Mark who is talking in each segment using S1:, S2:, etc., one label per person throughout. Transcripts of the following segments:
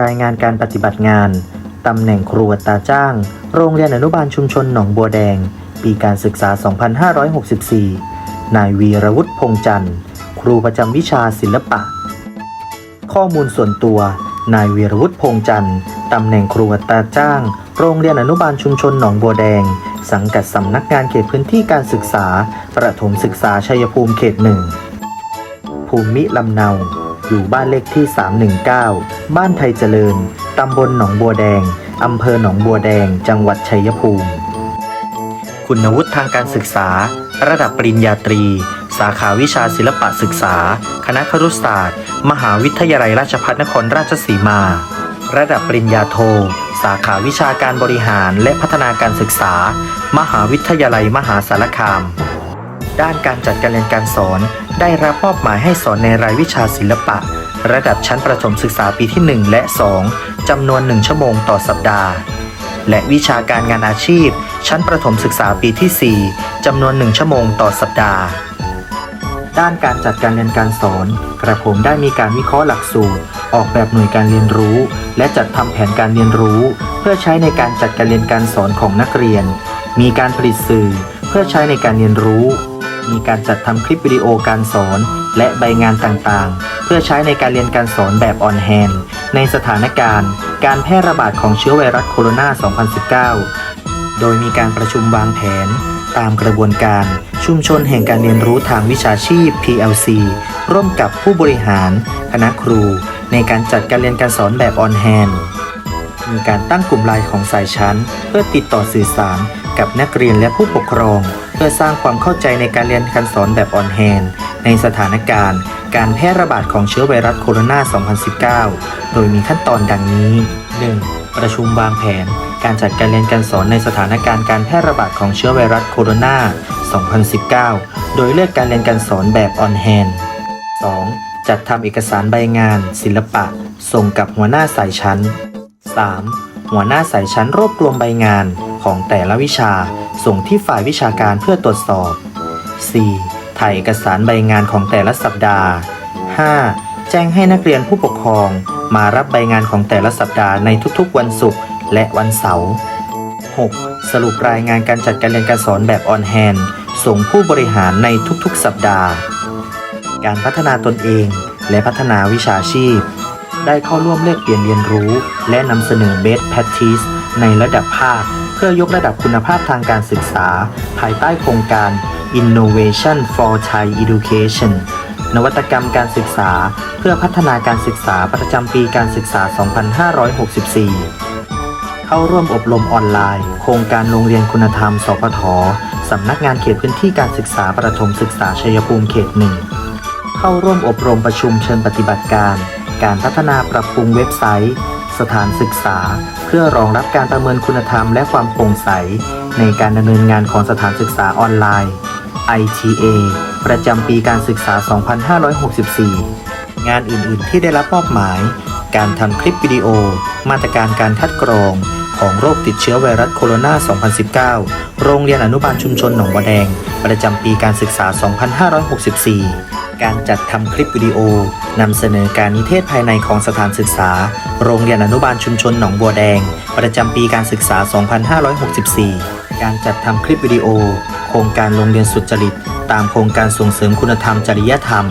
S1: รายงานการปฏิบัติงาน ตำแหน่งครูอัตราจ้าง โรงเรียนอนุบาลชุมชนหนองบัวแดง ปีการศึกษา 2564 นายวีรวุฒิพงจันทร์ ครูประจำวิชาศิลปะ ข้อมูลส่วนตัว นายวีรวุฒิพงจันทร์ ตำแหน่งครูอัตราจ้าง โรงเรียนอนุบาลชุมชนหนองบัวแดง สังกัดสำนักงานเขตพื้นที่การศึกษา ประถมศึกษาชัยภูมิเขตหนึ่ง ภูมิลำเนา อยู่บ้านเลขที่ 319 บ้านไทยเจริญ ตำบลหนองบัวแดง อำเภอหนองบัวแดง จังหวัดชัยภูมิ คุณวุฒิทางการศึกษา ระดับปริญญาตรี สาขาวิชาศิลปะศึกษา คณะครุศาสตร์ มหาวิทยาลัยราชภัฏนครราชสีมา ระดับปริญญาโท สาขาวิชาการบริหารและพัฒนาการศึกษา มหาวิทยาลัยมหาสารคาม ด้านการจัดการเรียนการสอน ได้รับมอบหมายให้สอนในรายวิชาศิลปะ ระดับชั้นประถมศึกษาปีที่ 1 และ 2 จำนวน 1 ชั่วโมงต่อสัปดาห์ และวิชาการงานอาชีพ ชั้นประถมศึกษาปีที่ 4 จำนวน 1 ชั่วโมงต่อสัปดาห์ ด้านการจัดการเรียนการสอน กระผมได้มีการวิเคราะห์หลักสูตร ออกแบบหน่วยการเรียนรู้ และจัดทำแผนการเรียนรู้ เพื่อใช้ในการจัดการเรียนการสอนของนักเรียน มีการผลิตสื่อ เพื่อใช้ในการเรียนรู้ มีการจัดทำคลิปวิดีโอการสอน และใบงานต่างๆ เพื่อใช้ในการเรียนการสอนแบบออนแฮนในสถานการณ์ การแพร่ระบาดของเชื้อไวรัสโคโรนา 2019 โดยมีการประชุมวางแผน ตามกระบวนการชุมชนแห่งการเรียนรู้ทางวิชาชีพ PLC ร่วมกับผู้บริหาร คณะครู ในการจัดการเรียนการสอนแบบออนแฮนมีการตั้งกลุ่มไลน์ของสายชั้น เพื่อติดต่อสื่อสารกับนักเรียนและผู้ปกครอง พื่อสร้างความเข้าใจในการเรียนการสอนแบบออนแฮนในสถานการณ์ การแพร่ระบาดของเชื้อไวรัสโคโรนา 2019 โดยมีขั้นตอนดังนี้ 1. ประชุมวางแผน การจัดการเรียนการสอนในสถานการณ์การแพร่ระบาดของเชื้อไวรัสโคโรนา 2019 โดยเลือกการเรียนการสอนแบบออนแฮน 2. จัดทำเอกสารใบงาน ศิลปะ ส่งกับหัวหน้าสายชั้น 3. หัวหน้าสายชั้นรวบรวมใบงานของแต่ละวิชา ส่งที่ฝ่ายวิชาการเพื่อตรวจสอบ 4. ถ่ายเอกสารใบงานของแต่ละสัปดาห์ 5. แจ้งให้นักเรียนผู้ปกครอง มารับใบงานของแต่ละสัปดาห์ในทุกๆ วันศุกร์และวันเสาร์ 6. สรุปรายงานการจัดการเรียนการสอนแบบออนแฮนส่งผู้บริหารในทุกๆ สัปดาห์ การพัฒนาตนเองและพัฒนาวิชาชีพ ได้เข้าร่วมแลกเปลี่ยนเรียนรู้ และนำเสนอ Best Practice ในระดับภาค พื่อยกระดับคุณภาพทางการศึกษา ภายใต้โครงการ Innovation for Thai Education นวัตกรรมการศึกษา เพื่อพัฒนาการศึกษาประจำปีการศึกษา 2564 เข้าร่วมอบรมออนไลน์ โครงการโรงเรียนคุณธรรม สพทสำนักงานเขตพื้นที่การศึกษาประถมศึกษาชัยภูมิเขตหนึ่งเข้าร่วมอบรมประชุมเชิญปฏิบัติการ การพัฒนาปรับปรุงเว็บไซต์ สถานศึกษา พื่อรองรับการประเมินคุณธรรมและความโปร่งใส ในการดำเนินงานของสถานศึกษาออนไลน์ ITA ประจำปีการศึกษา 2564 งานอื่น ๆ ที่ได้รับมอบหมาย การทำคลิปวิดีโอ มาตรการการคัดกรอง ของโรคติดเชื้อไวรัสโคโรนา 2019 โรงเรียนอนุบาลชุมชนหนองบัวแดง ประจำปีการศึกษา 2564 การจัดทำคลิปวิดีโอนำเสนอการนิเทศภายในของสถานศึกษา โรงเรียนอนุบาลชุมชนหนองบัวแดง ประจำปีการศึกษา 2564 การจัดทำคลิปวิดีโอ โครงการโรงเรียนสุจริต ตามโครงการส่งเสริมคุณธรรมจริยธรรม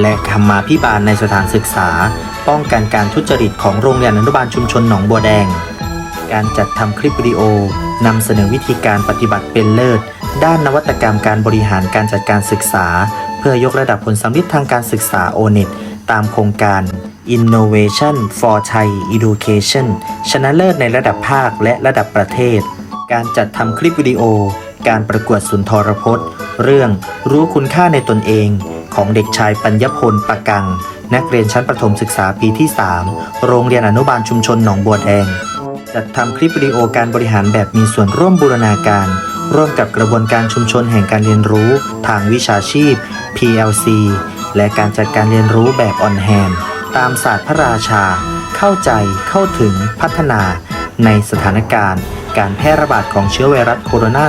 S1: และธรรมาภิบาลในสถานศึกษา ป้องกันการทุจริตของโรงเรียนอนุบาลชุมชนหนองบัวแดง การจัดทำคลิปวิดีโอนำเสนอวิธีการปฏิบัติเป็นเลิศ ด้านนวัตกรรมการบริหารการจัดการศึกษา เพื่อยกระดับผลสำลิดทางการศึกษา ONET ตามโครงการ Innovation for Thai Education ชนะเลิศในระดับภาคและระดับประเทศ การจัดทำคลิปวิดีโอ การประกวดสุนทรพจน์ เรื่องรู้คุณค่าในตนเอง ของเด็กชายปัญญพลปะกัง นักเรียนชั้นประถมศึกษาปีที่ 3 โรงเรียนอนุบาลชุมชนหนองบัวแดง จัดทำคลิปวิดีโอการบริหารแบบมีส่วนร่วมบูรณาการ ร่วมกับกระบวนการชุมชนแห่งการเรียนรู้ ทางวิชาชีพ PLC และการจัดการเรียนรู้แบบออนแฮนตามศาสตร์พระราชา เข้าใจเข้าถึงพัฒนา ในสถานการณ์ การแพร่ระบาดของเชื้อไวรัสโคโรนา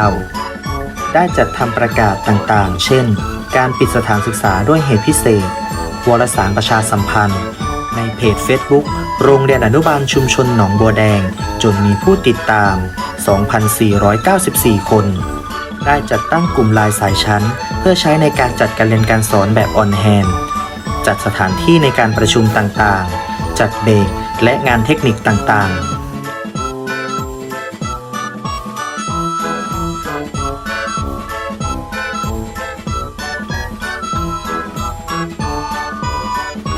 S1: 2019 ได้จัดทำประกาศต่างๆ เช่น การปิดสถานศึกษาด้วยเหตุพิเศษ วารสารประชาสัมพันธ์ เพจ Facebook โรงเรียนอนุบาลชุมชนหนองบัวแดง จนมีผู้ติดตาม 2,494 คน ได้จัดตั้งกลุ่มลายสายชั้น เพื่อใช้ในการจัดการเรียนการสอนแบบออนแฮนจัดสถานที่ในการประชุมต่างๆ จัดเบรกและงานเทคนิคต่างๆ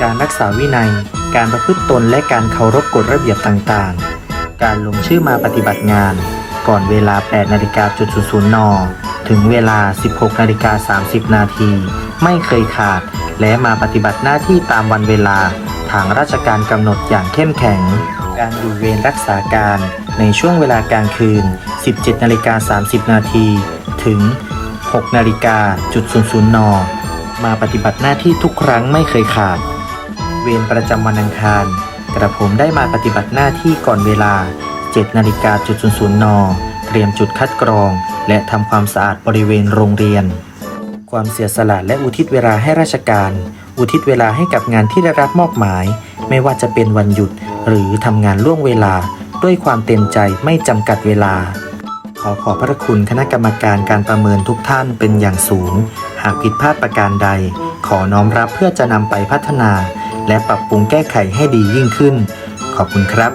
S1: การรักษาวินัย การประพฤติตนและการเคารพกฎระเบียบต่างๆ การลงชื่อมาปฏิบัติงาน ก่อนเวลา 8นาฬิกาจุดศูนย์น ถึงเวลา 16นาฬิกา30 นาที ไม่เคยขาด และมาปฏิบัติหน้าที่ตามวันเวลา ทางราชการกำหนดอย่างเข้มแข็ง การอยู่เวรรักษาการในช่วงเวลากลางคืน 17นาฬิกา30 นาที ถึง 6นาฬิกาจุดศูนย์นมาปฏิบัติหน้าที่ทุกครั้งไม่เคยขาด เวรประจำวันอังคาร กระผมได้มาปฏิบัติหน้าที่ก่อนเวลา 7นาฬิกาจุดศูนย์นเตรียมจุดคัดกรอง และทำความสะอาดบริเวณโรงเรียน ความเสียสละและอุทิศเวลาให้ราชการ อุทิศเวลาให้กับงานที่ได้รับมอบหมาย ไม่ว่าจะเป็นวันหยุด หรือทำงานล่วงเวลา ด้วยความเต็มใจไม่จำกัดเวลาขอขอบพระคุณคณะกรรมการการประเมินทุกท่านเป็นอย่างสูง หากผิดพลาดประการใด ขอน้อมรับเพื่อจะนำไปพัฒนา และปรับปรุงแก้ไขให้ดียิ่งขึ้น ขอบคุณครับ